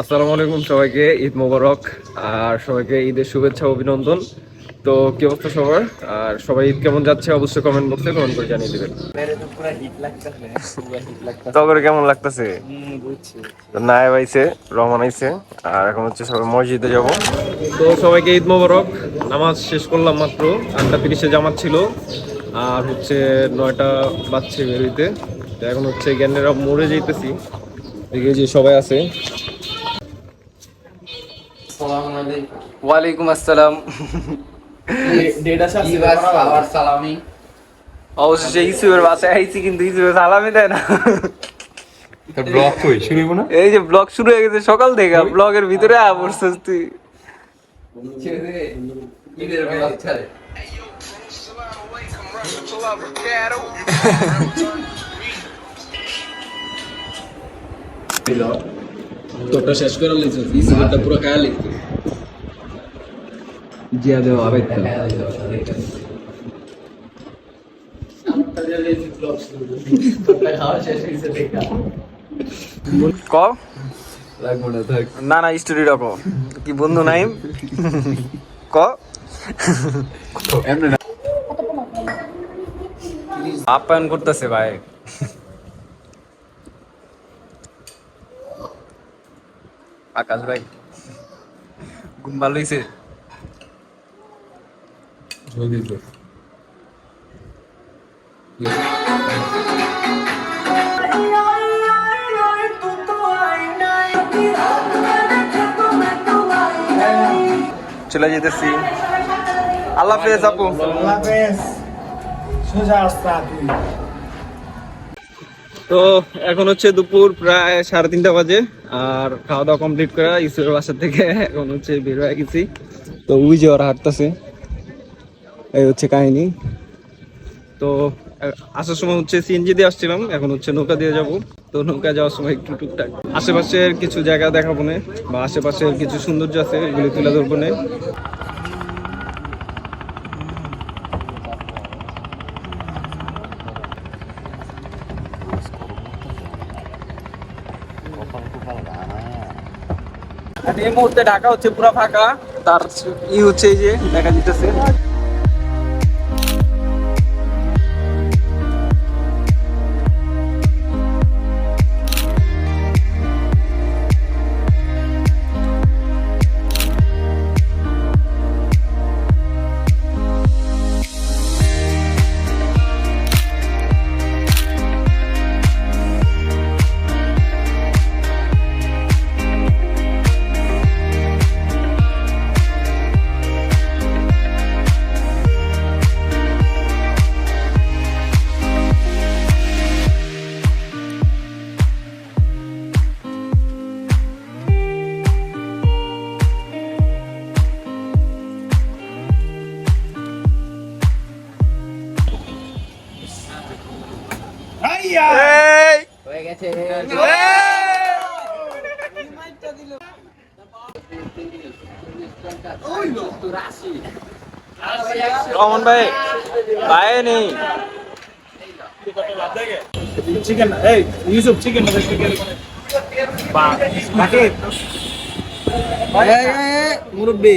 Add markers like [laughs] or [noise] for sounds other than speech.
আসসালামু আলাইকুম সবাইকে ঈদ মোবারক আর সবাইকে ঈদের শুভেচ্ছা অভিনন্দন। তো কি অবস্থা সবার? আর সবাই ঈদ কেমন যাচ্ছে অবশ্যই কমেন্ট বক্সে কমেন্ট করে জানিয়ে দেবেন। তবে কেমন লাগতেছে? নায়েব আইছে রহমান আইছে আর এখন হচ্ছে সবাই মসজিদে যাব। তো সবাইকে ঈদ মোবারক। নামাজ শেষ করলাম মাত্র আটটা তিরিশে জামাত ছিল আর হচ্ছে নয়টা বাজছে বেরোইতে। তো এখন হচ্ছে জ্ঞানেরা মরে যাইতেছি। দেখে যে সবাই আছে ওয়ালাইকুম আসসালাম। সালামি? অবশেষে ইসুবের বাসায় আইছি কিন্তু ইসুবের সালামি দেয় না। ব্লগ কই শুরু না? এই যে ব্লগ শুরু হয়ে গেছে সকাল থেকে ব্লগের ভিতরে আবরছিস তুই। ঈদের বেলা ছাড়ে। [laughs] তোরটা শেষ করে লিখছিস ইসিগারটা পুরো খায়া লিখছিস জিয়া দেও আবেগ ক? না না না স্টোরি রাখো কি। বন্ধু নাইম ক? আপ্যায়ন করতেছে ভাই। আকাশ ভাই। ঘুম ভালো হয়েছে চলে যেতেছি আল্লাহ হাফেজ আপু। তো এখন হচ্ছে দুপুর প্রায় সাড়ে তিনটা বাজে। আর খাওয়া দাওয়া কমপ্লিট করে ইসুরের বাসা থেকে এখন হচ্ছে বের হয়ে গেছি। তো উই যে ওরা হাঁটতেছে। এই হচ্ছে কাহিনি। তো, আসার সময় হচ্ছে সিএনজি দিয়ে আসছিলাম, এখন হচ্ছে নৌকা দিয়ে যাব। তো নৌকা যাওয়ার সময় একটু টুকটাক। আশেপাশের কিছু জায়গা দেখাবো না, বা আশেপাশের কিছু সৌন্দর্য আছে, এগুলি তুলে ধরবো না। আর এই মুহূর্তে ঢাকা হচ্ছে পুরো ফাঁকা। তার ই হচ্ছে যে দেখা যেতেছে হয়ে গেছে রমন ভাই ভাই নেই চিকেন এই ইউসুফ চিকেন মুরব্বী।